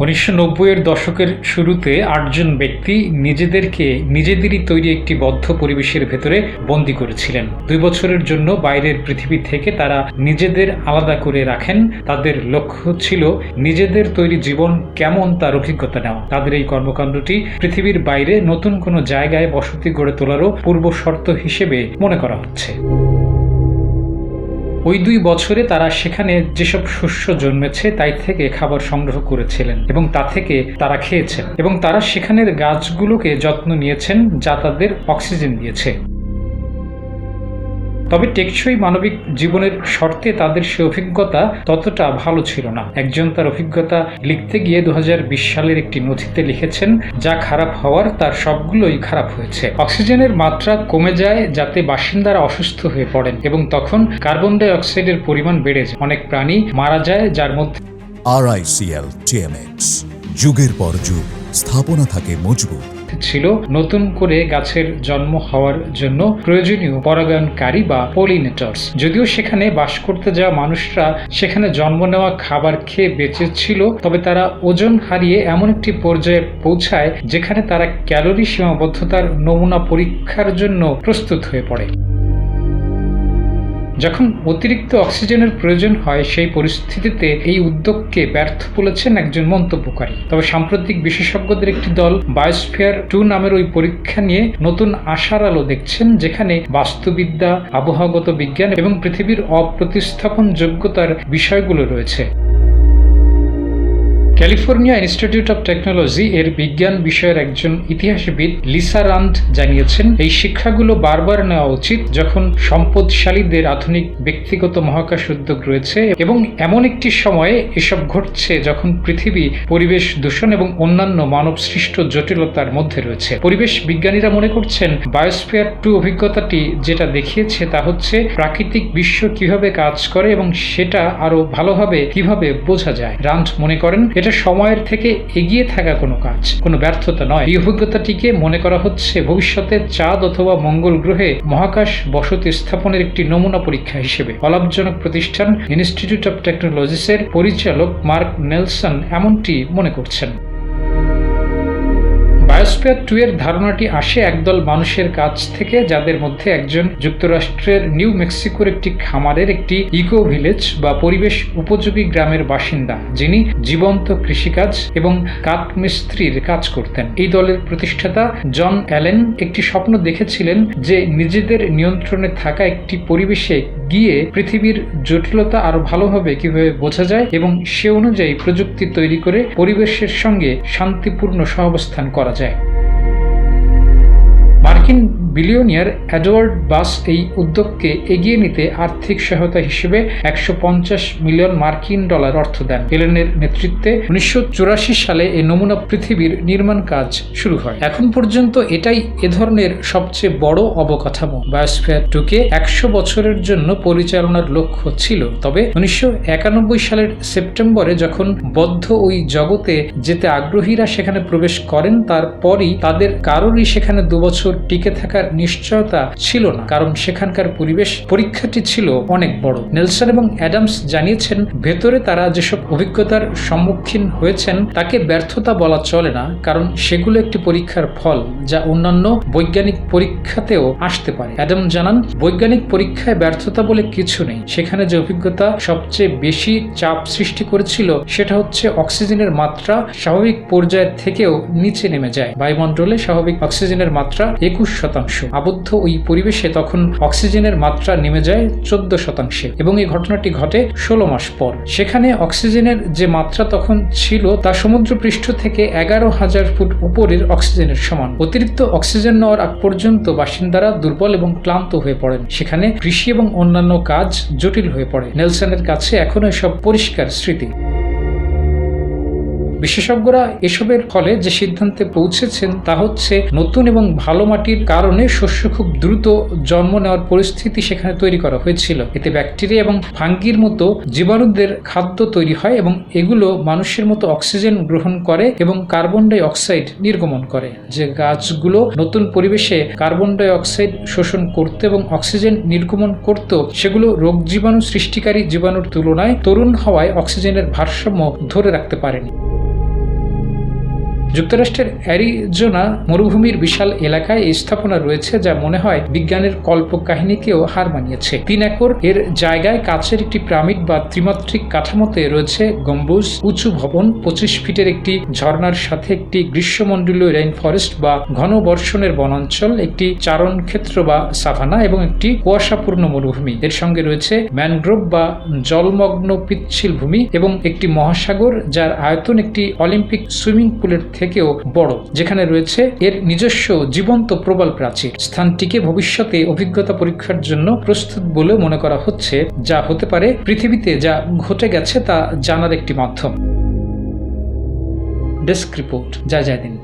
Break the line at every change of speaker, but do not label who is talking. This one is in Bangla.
উনিশশো এর দশকের শুরুতে আটজন ব্যক্তি নিজেদেরকে নিজেদেরই তৈরি একটি বদ্ধ পরিবেশের ভেতরে বন্দী করেছিলেন। দুই বছরের জন্য বাইরের পৃথিবী থেকে তারা নিজেদের আলাদা করে রাখেন। তাদের লক্ষ্য ছিল নিজেদের তৈরি জীবন কেমন তার অভিজ্ঞতা নেওয়া। তাদের এই কর্মকাণ্ডটি পৃথিবীর বাইরে নতুন কোনো জায়গায় বসতি গড়ে তোলারও পূর্ব শর্ত হিসেবে মনে করা হচ্ছে। ওই দুই বছরে তারা সেখানে যেসব শস্য জন্মেছে, তাই থেকে খাবার সংগ্রহ করেছিলেন এবং তা থেকে তারা খেয়েছেন এবং তারা সেখানের গাছগুলোকে যত্ন নিয়েছেন যা তাদের অক্সিজেন দিয়েছে। তবে টেকসই মানবিক জীবনের শর্তে তাদের সে অভিজ্ঞতা ততটা ভালো ছিল না। একজন তার অভিজ্ঞতা লিখতে গিয়ে দুহাজার বিশ সালের একটি নথিতে লিখেছেন, যা খারাপ হওয়ার, তার সবগুলোই খারাপ হয়েছে। অক্সিজেনের মাত্রা কমে যায় যাতে বাসিন্দারা অসুস্থ হয়ে পড়েন এবং তখন কার্বন ডাই অক্সাইডের পরিমাণ বেড়ে যায়। অনেক প্রাণী মারা যায় যার মধ্যে
আরআইসিএল টিএমএক্স যুগের পর যুগ, স্থাপনা থাকে মজবুত।
ছিল নতুন করে গাছের জন্ম হওয়ার জন্য প্রয়োজনীয় পরাগায়নকারী বা পলিনেটর্স। যদিও সেখানে বাস করতে যাওয়া মানুষরা সেখানে জন্ম নেওয়া খাবার খেয়ে বেঁচে ছিল, তবে তারা ওজন হারিয়ে এমন একটি পর্যায়ে পৌঁছায় যেখানে তারা ক্যালোরি সীমাবদ্ধতার নমুনা পরীক্ষার জন্য প্রস্তুত হয়ে পড়ে। যখন অতিরিক্ত অক্সিজেনের প্রয়োজন হয়, সেই পরিস্থিতিতে এই উদ্যোগকে ব্যর্থ বলেছেন একজন মন্তব্যকারী। তবে সাম্প্রতিক বিশেষজ্ঞদের একটি দল, বায়োস্ফিয়ার টু নামের ওই পরীক্ষা নিয়ে নতুন আশার আলো দেখছেন, যেখানে বাস্তুবিদ্যা, আবহাওয়াগত বিজ্ঞান এবং পৃথিবীর অপ্রতিস্থাপন যোগ্যতার বিষয়গুলো রয়েছে। ক্যালিফোর্নিয়া ইনস্টিটিউট অফ টেকনোলজি এর বিজ্ঞান বিষয়ের একজন ইতিহাসবিদ লিসা রান্ড জানিয়েছেন, এই শিক্ষাগুলো বারবার নেওয়া উচিত যখন সম্পদশালীদের আধুনিক ব্যক্তিগত মহাকাশ উদ্যোগ রয়েছে এবং এমন একটি সময়ে এসব ঘটছে যখন পৃথিবী, পরিবেশ দূষণ এবং অন্যান্য মানব সৃষ্ট জটিলতার মধ্যে রয়েছে। পরিবেশ বিজ্ঞানীরা মনে করছেন, বায়োস্ফিয়ার টু অভিজ্ঞতাটি যেটা দেখিয়েছে তা হচ্ছে প্রাকৃতিক বিশ্ব কীভাবে কাজ করে এবং সেটা আরও ভালোভাবে কীভাবে বোঝা যায়। রান্ড মনে করেন, এটা সময়ের থেকে এগিয়ে থাকা কোনো কাজ, কোনো ব্যর্থতা নয়। এই অভিজ্ঞতাটিকে মনে করা হচ্ছে ভবিষ্যতে চাঁদ অথবা মঙ্গল গ্রহে মহাকাশ বসতি স্থাপনের একটি নমুনা পরীক্ষা হিসেবে। অলাভজনক প্রতিষ্ঠান ইনস্টিটিউট অফ টেকনোলজিসের পরিচালক মার্ক নেলসন এমনটি মনে করছেন। বায়োস্ফিয়ার টু এর ধারণাটি আসে একদল মানুষের কাছ থেকে, যাদের মধ্যে একজন যুক্তরাষ্ট্রের নিউ মেক্সিকোর একটি খামারের একটি ইকো ভিলেজ বা পরিবেশ উপযোগী গ্রামের বাসিন্দা, যিনি জীবন্ত কৃষিকাজ এবং কাঠমিস্ত্রির কাজ করতেন। এই দলের প্রতিষ্ঠাতা জন অ্যালেন একটি স্বপ্ন দেখেছিলেন যে নিজেদের নিয়ন্ত্রণে থাকা একটি পরিবেশে গিয়ে পৃথিবীর জটিলতা আরও ভালোভাবে কীভাবে বোঝা যায় এবং সে অনুযায়ী প্রযুক্তি তৈরি করে পরিবেশের সঙ্গে শান্তিপূর্ণ সহাবস্থান করা যায়। মার্কিন বিলিয়নিয়ার অ্যাডওয়ার্ড বাস এই উদ্যোগকে এগিয়ে নিতে আর্থিক সহায়তা হিসেবে একশো পঞ্চাশ মিলিয়ন মার্কিন ডলার অর্থ দেন। এলেনের নেতৃত্বে উনিশশো চুরাশি সালে এই নমুনা পৃথিবীর নির্মাণ কাজ শুরু হয়। এখন পর্যন্ত এটাই এ ধরনের সবচেয়ে বড় অবকাঠামো। বায়োস্ফিয়ার টুকে একশো বছরের জন্য পরিচালনার লক্ষ্য ছিল। তবে উনিশশো একানব্বই সালের সেপ্টেম্বরে যখন বদ্ধ ওই জগতে যেতে আগ্রহীরা সেখানে প্রবেশ করেন, তারপরই তাদের কারোরই সেখানে দুবছর টিকে থাকার নিশ্চয়তা ছিল না, কারণ সেখানকার পরিবেশ, পরীক্ষাটি ছিল অনেক বড়। নেলসন এবং অ্যাডামস জানিয়েছেন, ভেতরে তারা যেসব অভিজ্ঞতার সম্মুখীন হয়েছেন, তাকে ব্যর্থতা বলা চলে না, কারণ সেগুলো একটি পরীক্ষার ফল, যা অন্যান্য বৈজ্ঞানিক পরীক্ষাতেও আসতে পারে। অ্যাডাম জানান, বৈজ্ঞানিক পরীক্ষায় ব্যর্থতা বলে কিছু নেই। সেখানে যে অভিজ্ঞতা সবচেয়ে বেশি চাপ সৃষ্টি করেছিল, সেটা হচ্ছে অক্সিজেনের মাত্রা স্বাভাবিক পর্যায়ের থেকেও নিচে নেমে যায়। বায়ুমণ্ডলে স্বাভাবিক অক্সিজেনের মাত্রা একুশ শতাংশ। আবদ্ধ ওই পরিবেশে তখন অক্সিজেনের মাত্রা নেমে যায় চোদ্দ শতাংশে এবং এই ঘটনাটি ঘটে ষোলো মাস পর। সেখানে অক্সিজেনের যে মাত্রা তখন ছিল তা সমুদ্র পৃষ্ঠ থেকে এগারো হাজার ফুট উপরের অক্সিজেনের সমান। অতিরিক্ত অক্সিজেন নেওয়ার আগ পর্যন্ত বাসিন্দারা দুর্বল এবং ক্লান্ত হয়ে পড়েন। সেখানে কৃষি এবং অন্যান্য কাজ জটিল হয়ে পড়ে। নেলসনের কাছে এখনও সব পরিষ্কার স্মৃতি। বিশেষজ্ঞরা এসবের ফলে যে সিদ্ধান্তে পৌঁছেছেন তা হচ্ছে নতুন এবং ভালো মাটির কারণে শস্য খুব দ্রুত জন্ম নেওয়ার পরিস্থিতি সেখানে তৈরি করা হয়েছিল। এতে ব্যাকটেরিয়া এবং ফাঙ্গির মতো জীবাণুদের খাদ্য তৈরি হয় এবং এগুলো মানুষের মতো অক্সিজেন গ্রহণ করে এবং কার্বন ডাই অক্সাইড নির্গমন করে। যে গাছগুলো নতুন পরিবেশে কার্বন ডাই অক্সাইড শোষণ করতে এবং অক্সিজেন নির্গমন করত, সেগুলো রোগ জীবাণু সৃষ্টিকারী জীবাণুর তুলনায় তরুণ হওয়ায় অক্সিজেনের ভারসাম্য ধরে রাখতে পারেনি। যুক্তরাষ্ট্রের অ্যারিজোনা মরুভূমির বিশাল এলাকায় এই স্থাপনা রয়েছে যা মনে হয় বিজ্ঞানের কল্পকাহিনীকেও হার মানিয়েছে। তিন একর এর জায়গায় কাছের একটি পিরামিড বা ত্রিমাত্রিক কাঠামোতে রয়েছে গম্বুজ, উঁচু ভবন, পঁচিশ ফিটের একটি ঝর্ণার সাথে একটি গ্রীষ্মমণ্ডলীয় রেইন ফরেস্ট বা ঘন বর্ষণের বনাঞ্চল, একটি চারণ ক্ষেত্র বা সাভানা এবং একটি কুয়াশাপূর্ণ মরুভূমি। এর সঙ্গে রয়েছে ম্যানগ্রোভ বা জলমগ্ন পিচ্ছিল ভূমি এবং একটি মহাসাগর, যার আয়তন একটি অলিম্পিক সুইমিং পুলের থেকেও বড়, যেখানে রয়েছে এর নিজস্ব জীবন্ত প্রবল প্রাচীর। স্থানটিকে ভবিষ্যতে অভিজ্ঞতা পরীক্ষার জন্য প্রস্তুত বলে মনে করা হচ্ছে, যা হতে পারে পৃথিবীতে যা ঘটে গেছে তা জানার একটি মাধ্যম। ডেস্ক রিপোর্ট যা যায় দিন